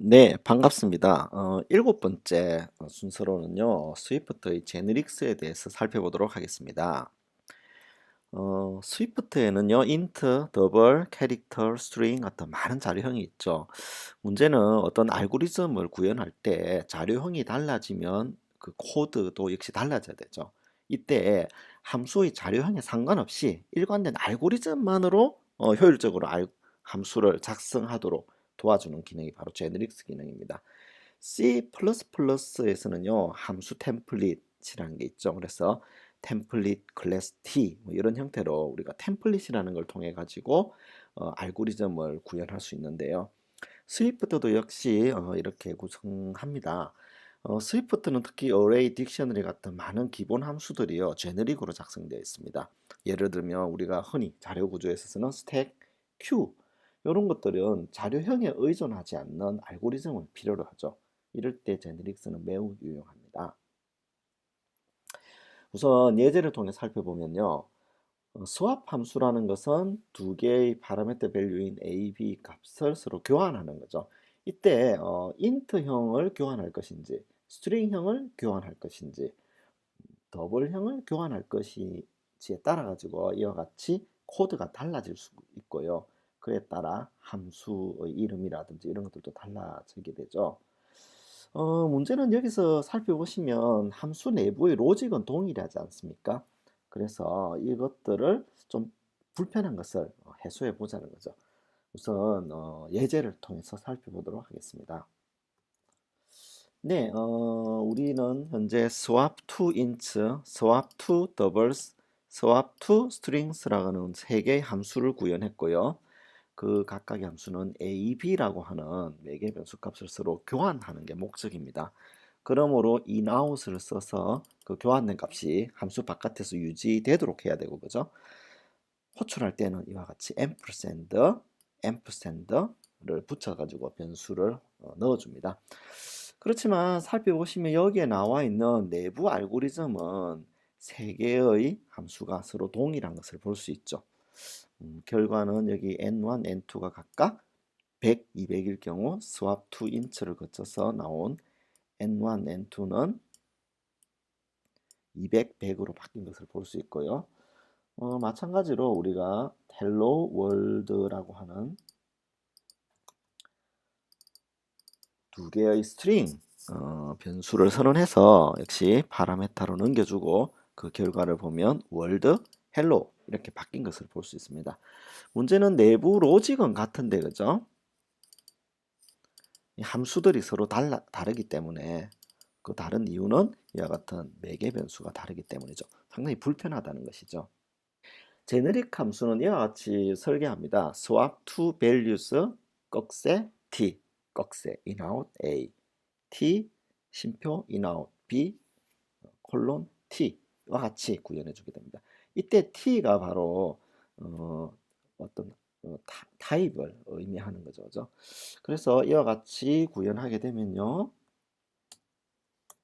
네, 반갑습니다. 어, 일곱 번째 어, 순서로는요, 스위프트의 제너릭스에 대해서 살펴보도록 하겠습니다. 어, 스위프트에는요, 인트, 더블, 캐릭터, 스트링 같은 많은 자료형이 있죠. 문제는 어떤 알고리즘을 구현할 때 자료형이 달라지면 그 코드도 역시 달라져야 되죠. 이때 함수의 자료형에 상관없이 일관된 알고리즘만으로 어, 효율적으로 알- 함수를 작성하도록 도와주는 기능이 바로 제너릭스 기능입니다. C++에서는요, 함수 템플릿이라는 게 있죠. 그래서 템플릿 클래스 T 뭐 이런 형태로 우리가 템플릿이라는 걸 통해 가지고 어, 알고리즘을 구현할 수 있는데요. 스위프트도 역시 어, 이렇게 구성합니다. 어, 스위프트는 특히 array, 딕셔너리 같은 많은 기본 함수들이요 제너릭으로 작성되어 있습니다. 예를 들면 우리가 흔히 자료 구조에서 쓰는 스택, q 이런 것들은 자료형에 의존하지 않는 알고리즘을 필요로 하죠. 이럴 때 제너릭스는 매우 유용합니다. 우선 예제를 통해 살펴보면요. 어, 스왑 함수라는 것은 두 개의 파라미터 밸류인 a, b 값을 서로 교환하는 거죠. 이때 어, int형을 교환할 것인지 스트링형을 교환할 것인지 더블형을 교환할 것인지에 따라 가지고 이와 같이 코드가 달라질 수 있고요. 그에 따라 함수의 이름이라든지 이런 것들도 달라지게 되죠. 어, 문제는 여기서 살펴보시면 함수 내부의 로직은 동일하지 않습니까? 그래서 이것들을 좀 불편한 것을 어, 해소해 보자는 거죠. 우선 어, 예제를 통해서 살펴보도록 하겠습니다. 네, 어, 우리는 현재 swap to ints, swap to doubles, swap to strings라는 세 개의 함수를 구현했고요. 그 각각의 함수는 a, b라고 하는 매개 변수 값을 서로 교환하는 게 목적입니다. 그러므로 out을 써서 그 교환된 값이 함수 바깥에서 유지되도록 해야 되고 그죠? 호출할 때는 이와 같이 ampersand, ampersand를 붙여가지고 변수를 어, 넣어줍니다. 그렇지만 살펴보시면 여기에 나와 있는 내부 알고리즘은 세 개의 함수가 서로 동일한 것을 볼 수 있죠. 음, 결과는 여기 n1, n2가 각각 100, 200일 경우 to int를 거쳐서 나온 n1, n2는 200, 100으로 바뀐 것을 볼 수 있고요. 어, 마찬가지로 우리가 hello world라고 하는 두 개의 스트링 어, 변수를 선언해서 역시 파라메타로 넘겨주고 그 결과를 보면 월드, 헬로 이렇게 바뀐 것을 볼 수 있습니다. 문제는 내부 로직은 같은데 그죠? 이 함수들이 서로 달라, 다르기 때문에 그 다른 이유는 이와 같은 매개 변수가 다르기 때문이죠. 상당히 불편하다는 것이죠. 제너릭 함수는 이와 같이 설계합니다. swap two values 꺽쇠 t 꺽쇠 in out a t 심표 in out b 콜론 t와 같이 구현해 주게 됩니다. 이때 t가 바로 어, 어떤 어, 타, 입을 의미하는 거죠. 그죠? 그래서 이와 같이 구현하게 되면요.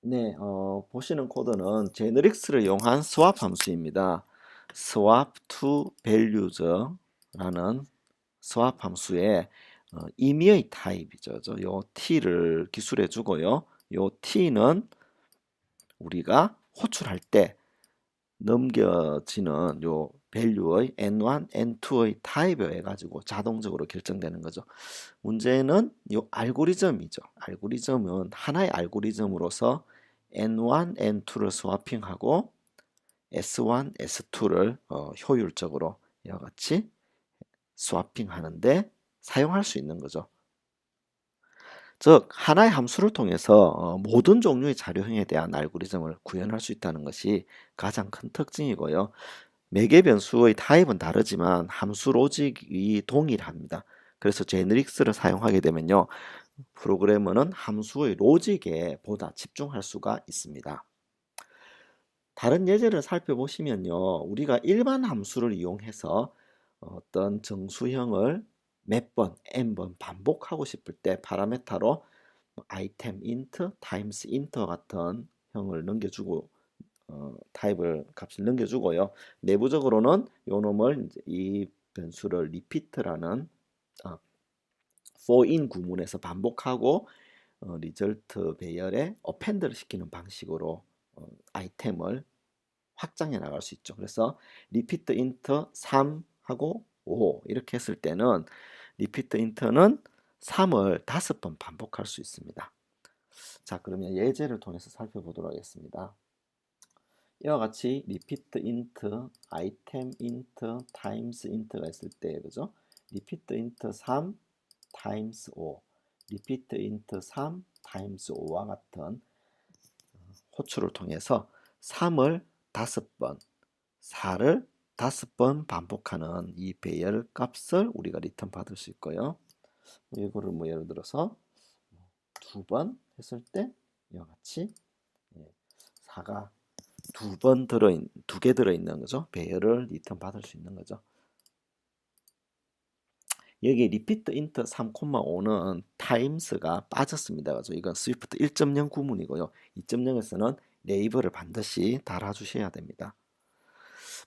네, 어, 보시는 코드는 제너릭스를 이용한 swap 함수입니다. swap to values라는 swap 함수의 어, 임의의 타입이죠. 요 t를 기술해 주고요. 요 t는 우리가 호출할 때 넘겨지는 요 value의 n1, n2의 타입에 의해 가지고 자동적으로 결정되는 거죠. 문제는 요 알고리즘이죠. 알고리즘은 하나의 알고리즘으로서 n1, n2를 스와핑하고 s1, s2를 어, 효율적으로 이와 같이 스와핑하는데 사용할 수 있는 거죠. 즉 하나의 함수를 통해서 어, 모든 종류의 자료형에 대한 알고리즘을 구현할 수 있다는 것이 가장 큰 특징이고요. 매개 변수의 타입은 다르지만 함수 로직이 동일합니다. 그래서 제너릭스를 사용하게 되면요. 프로그래머는 함수의 로직에 보다 집중할 수가 있습니다. 다른 예제를 살펴보시면요. 우리가 일반 함수를 이용해서 어떤 정수형을 몇 번, n번 반복하고 싶을 때 파라메타로 아이템 int, times int 같은 형을 넘겨주고 어, 타입을 값을 넘겨주고요. 내부적으로는 요 놈을 이 변수를 repeat라는 아, for in 구문에서 반복하고 어, 리절트 배열에 어펜드를 시키는 방식으로 어, 아이템을 확장해 나갈 수 있죠. 그래서 리피트 인터 3하고 5 이렇게 했을 때는 리피트 인터는 3을 다섯 번 반복할 수 있습니다. 자, 그러면 예제를 통해서 살펴보도록 하겠습니다. 이와 같이 리피트 인트, 아이템 인트, 타임스 인트가 있을 때 그죠? 리피트 인트 3 타임스 5, 리피트 인트 3 타임스 5와 같은 호출을 통해서 3을 다섯 번, 4를 다섯 번 반복하는 이 배열 값을 우리가 리턴 받을 수 있고요. 이거를 뭐 예를 들어서 두 번 했을 때 이와 같이 4가 두 번 들어있 두개 들어있는 거죠. 배열을 리턴 받을 수 있는 거죠. 여기 리피트 인트 3,5는 타임스가 빠졌습니다. 그죠? 이건 스위프트 1.0 구문이고요. 2.0에서는 네이버를 반드시 달아주셔야 됩니다.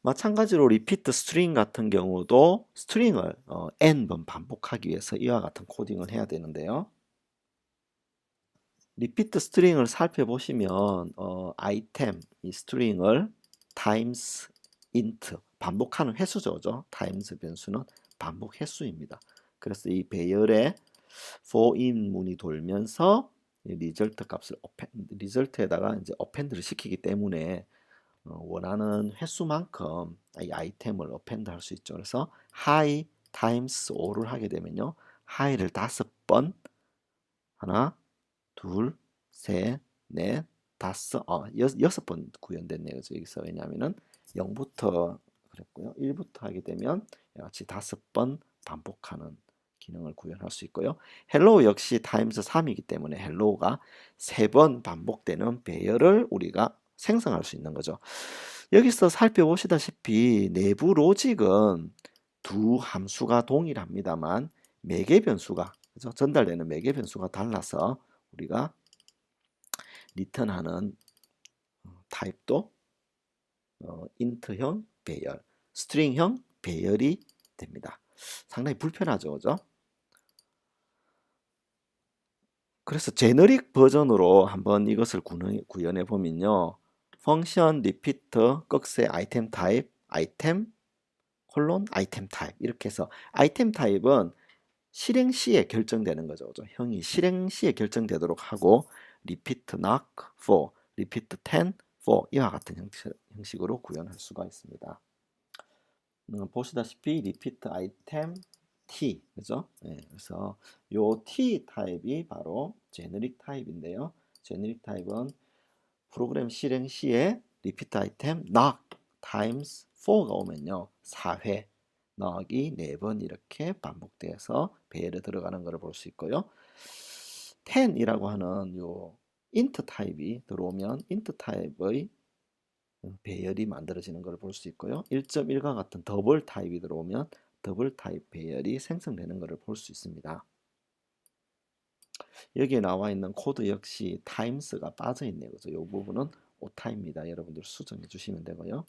마찬가지로 리피트 스트링 같은 경우도 스트링을 어, n번 반복하기 위해서 이와 같은 코딩을 해야 되는데요. 리피트 스트링을 살펴보시면 어, 아이템 이 스트링을 times int 반복하는 횟수죠. times 변수는 반복 횟수입니다. 그래서 이 배열에 for in 문이 돌면서 리절트 값을 어펜, 리절트에다가 이제 어펜드를 시키기 때문에 어, 원하는 횟수만큼 이 아이템을 어펜드 할 수 있죠. 그래서 high times 5를 하게 되면요. high를 다섯 번 하나, 둘, 셋, 넷, 다섯, 어, 여, 여섯 번 구현됐네요. 여기서 왜냐하면은 0부터 그랬고요. 1부터 하게 되면 같이 다섯 번 반복하는 기능을 구현할 수 있고요. 헬로우 역시 타임스 3이기 때문에 헬로우가 세 번 반복되는 배열을 우리가 생성할 수 있는 거죠. 여기서 살펴보시다시피 내부 로직은 두 함수가 동일합니다만 매개 변수가 그죠? 전달되는 매개 변수가 달라서 우리가 리턴하는 어, 타입도 어, 인트형 배열, 스트링형 배열이 됩니다. 상당히 불편하죠, 그죠? 그래서 제너릭 버전으로 한번 이것을 구현해 보면요. 펑션 리피터 꺽쇠 아이템 타입 아이템 콜론 아이템 타입 이렇게 해서 아이템 타입은 실행 시에 결정되는 거죠. 형이 실행 시에 결정되도록 하고 리피트 knock for, 리피트 10 for 이와 같은 형식, 형식으로 구현할 수가 있습니다. 음, 보시다시피 리피트 아이템 T 그죠? 네, 그래서 요 T 타입이 바로 제너릭 타입인데요. 제너릭 타입은 프로그램 실행 시에 리피트 아이템 knock times 4가 오면요. 4회 knock이 4번 이렇게 반복돼서 배열에 들어가는 것을 볼 수 있고요. 10이라고 하는 요 인트 타입이 들어오면 인트 타입의 배열이 만들어지는 것을 볼 수 있고요. 1.1과 같은 더블 타입이 들어오면 더블 타입 배열이 생성되는 것을 볼 수 있습니다. 여기에 나와 있는 코드 역시 times가 빠져 있네요. 그래서 이 부분은 오타입니다. 여러분들 수정해 주시면 되고요.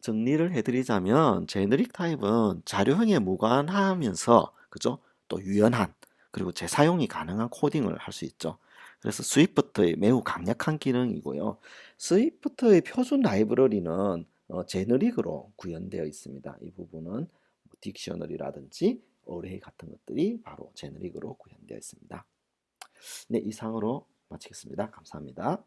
정리를 해드리자면 제너릭 타입은 자료형에 무관하면서 그죠? 또 유연한 그리고 재사용이 가능한 코딩을 할 수 있죠. 그래서 스위프트의 매우 강력한 기능이고요. 스위프트의 표준 라이브러리는 어, 제너릭으로 구현되어 있습니다. 이 부분은 뭐 딕셔너리라든지 어레이 같은 것들이 바로 제너릭으로 구현되어 있습니다. 네, 이상으로 마치겠습니다. 감사합니다.